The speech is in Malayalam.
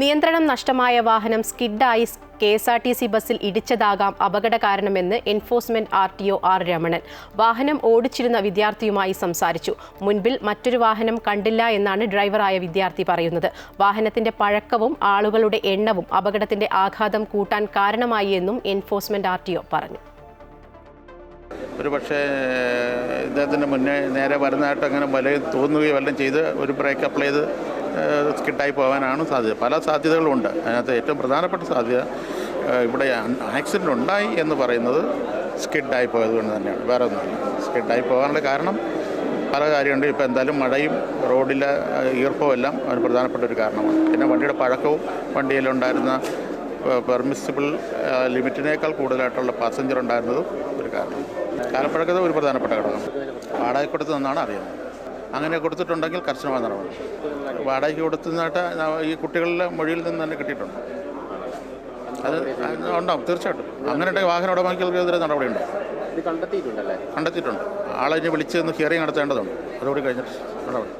നിയന്ത്രണം നഷ്ടമായ വാഹനം സ്കിഡായി K S R T C ബസ്സിൽ ഇടിച്ചതാകാം അപകട കാരണമെന്ന് enforcement R T O R Ramanan. വാഹനം ഓടിച്ചിരുന്ന വിദ്യാർത്ഥിയുമായി സംസാരിച്ചു. മുൻപിൽ മറ്റൊരു വാഹനം കണ്ടില്ല എന്നാണ് ഡ്രൈവറായ വിദ്യാർത്ഥി പറയുന്നത്. വാഹനത്തിന്റെ പഴക്കവും ആളുകളുടെ എണ്ണവും അപകടത്തിന്റെ ആഘാതം കൂട്ടാൻ കാരണമായി എന്നും എൻഫോഴ്സ്മെന്റ് ആർ ടി ഒ പറഞ്ഞു. ഒരു പക്ഷേ ഇദ്ദേഹത്തിന്റെ മുന്നേ നേരെ വരുന്നതായിട്ട് അങ്ങനെ വല തോന്നുകയോ വല്ലതും ചെയ്ത് ഒരു ബ്രേക്ക് അപ്ലൈ ചെയ്ത് സ്കിട്ടായി പോകാനാണ് സാധ്യത. പല സാധ്യതകളുമുണ്ട് അതിനകത്ത് ഏറ്റവും പ്രധാനപ്പെട്ട സാധ്യത ഇവിടെ ആക്സിഡന്റ് ഉണ്ടായി എന്ന് പറയുന്നത് സ്കിഡായി പോയത് കൊണ്ട് തന്നെയാണ്. വേറെ ഒന്നുമില്ല. സ്കിഡായി പോകാനുള്ള കാരണം പല കാര്യമുണ്ട്. ഇപ്പോൾ എന്തായാലും മഴയും റോഡിലെ ഈർപ്പവും എല്ലാം ഒരു പ്രധാനപ്പെട്ട ഒരു കാരണമാണ്. പിന്നെ വണ്ടിയുടെ പഴക്കവും വണ്ടിയിലുണ്ടായിരുന്ന പെർമിസിബിൾ ലിമിറ്റിനേക്കാൾ കൂടുതലായിട്ടുള്ള പാസഞ്ചർ ഉണ്ടായിരുന്നതും ഒരു കാരണം കാലപ്പഴക്കത ഒരു പ്രധാനപ്പെട്ട ഘടകം. വാടകക്കൊടുത്ത് നിന്നാണ് അറിയുന്നത്. അങ്ങനെ കൊടുത്തിട്ടുണ്ടെങ്കിൽ കർശനമായ നടപടി. വാടകയ്ക്ക് കൊടുത്തതായിട്ട് ഈ കുട്ടികളുടെ മൊഴിയിൽ നിന്ന് തന്നെ കിട്ടിയിട്ടുണ്ട്. അത് ഉണ്ടാവും തീർച്ചയായിട്ടും. അങ്ങനെ ഉണ്ടെങ്കിൽ വാഹന ഉടമകൾക്കെതിരെ നടപടി ഉണ്ടാവും ഇത് കണ്ടെത്തിയിട്ടുണ്ടല്ലേ? കണ്ടെത്തിയിട്ടുണ്ട്. ആളെ ഇനി വിളിച്ച് ഒന്ന് ഹിയറിംഗ് നടത്തേണ്ടതുണ്ട്. അതോടെ കഴിഞ്ഞിട്ട് നടപടി.